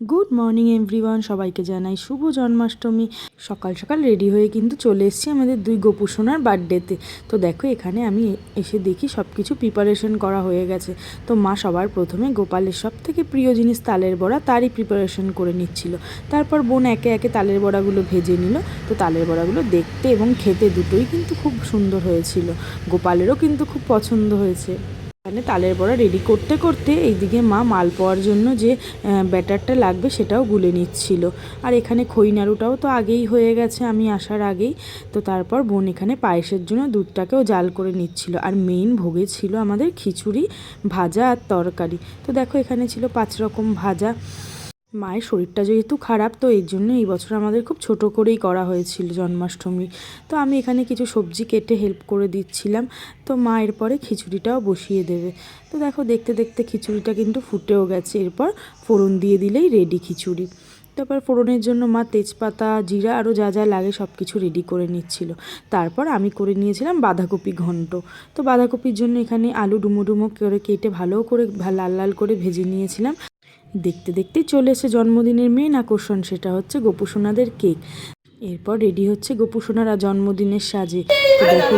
Good morning everyone সবাইকে জানাই শুভ জন্মাষ্টমী। সকাল সকাল রেডি হয়ে কিন্তু চলে এসেছি আমাদের দুই গোপুসোনার বার্থডেতে। তো দেখো, এখানে আমি এসে দেখি সব কিছু প্রিপারেশন করা হয়ে গেছে। তো মা সবার প্রথমে গোপালের সব থেকে প্রিয় জিনিস তালের বড়া, তারই প্রিপারেশন করে নিচ্ছিল। তারপর বোন একে একে তালের বড়াগুলো ভেজে নিল। তো তালের বড়াগুলো দেখতে এবং খেতে দুটোই কিন্তু খুব সুন্দর হয়েছিল। গোপালেরও কিন্তু খুব পছন্দ হয়েছে। এখানে তালের বড়া রেডি করতে করতে এইদিকে মা মাল পাওয়ার জন্য যে ব্যাটারটা লাগবে সেটাও গুলে নিচ্ছিল। আর এখানে খই নাড়ুটাও তো আগেই হয়ে গেছে আমি আসার আগেই। তো তারপর বোন এখানে পায়েসের জন্য দুধটাকেও জাল করে নিচ্ছিল। আর মেইন ভোগে ছিল আমাদের খিচুড়ি, ভাজা আর তরকারি। তো দেখো এখানে ছিল পাঁচ রকম ভাজা। মায়ের শরীরটা যেহেতু খারাপ, তো এই জন্য এই বছর আমাদের খুব ছোট করেই করা হয়েছিল জন্মাষ্টমী। তো আমি এখানে কিছু সবজি কেটে হেল্প করে দিচ্ছিলাম। তো মা এরপরে খিচুড়িটাও বসিয়ে দেবে। তো দেখো, দেখতে দেখতে খিচুড়িটা কিন্তু ফুটেও গেছে। এরপর ফোড়ন দিয়ে দিলেই রেডি খিচুড়ি। তারপর ফোড়নের জন্য মা তেজপাতা, জিরা, আরও যা যা লাগে সব কিছু রেডি করে নিচ্ছিল। তারপর আমি করে নিয়েছিলাম বাঁধাকপি ঘন্ট। তো বাঁধাকপির জন্য এখানে আলু ডুমো ডুমো করে কেটে ভালো করে লাল লাল করে ভেজে নিয়েছিলাম। দেখতে দেখতেই চলে এসে জন্মদিনের মেন আকর্ষণ সেটা হচ্ছে গোপুসোনাদের কেক। এরপর রেডি হচ্ছে গোপুসোনারা জন্মদিনের সাজে। তো দেখো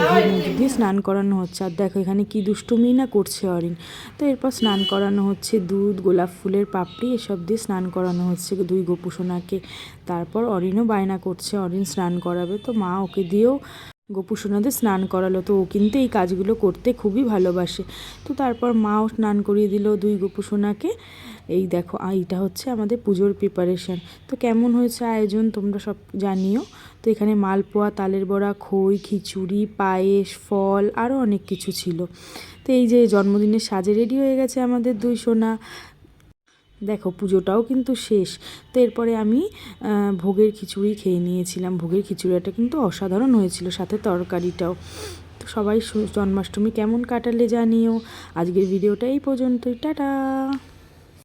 দিয়ে স্নান করানো হচ্ছে। আর দেখো এখানে কি দুষ্টুমি না করছে অরিন। তো এরপর স্নান করানো হচ্ছে দুধ, গোলাপ ফুলের পাপড়ি, এসব দিয়ে স্নান করানো হচ্ছে দুই গোপুসোনাকে। তারপর অরিনও বায়না করছে, অরিন স্নান করাবে। তো মা ওকে দিয়েও গোপুসোনাদের স্নান করালো। তো ও কিন্তু এই কাজগুলো করতে খুবই ভালোবাসে। তো তারপর মাও স্নান করিয়ে দিল দুই গোপুসোনাকে এই দেখো এইটা হচ্ছে আমাদের পুজোর প্রিপারেশন তো কেমন হয়েছে আয়োজন তোমরা সব জানিও। তো এখানে মালপোয়া, তালের বড়া, খই, খিচুড়ি, পায়েস, ফল আরও অনেক কিছু ছিল। তো এই যে জন্মদিনের সাজে রেডি হয়ে গেছে আমাদের দুই সোনা। দেখো, পুজোটাও কিন্তু শেষ। তো এরপরে আমি ভোগের খিচুড়ি খেয়ে নিয়েছিলাম। ভোগের খিচুড়িটা কিন্তু অসাধারণ হয়েছিল, সাথে তরকারিটাও। তো সবাই জন্মাষ্টমী কেমন কাটালে জানিও। আজকের ভিডিওটা এই পর্যন্তই। টাটা!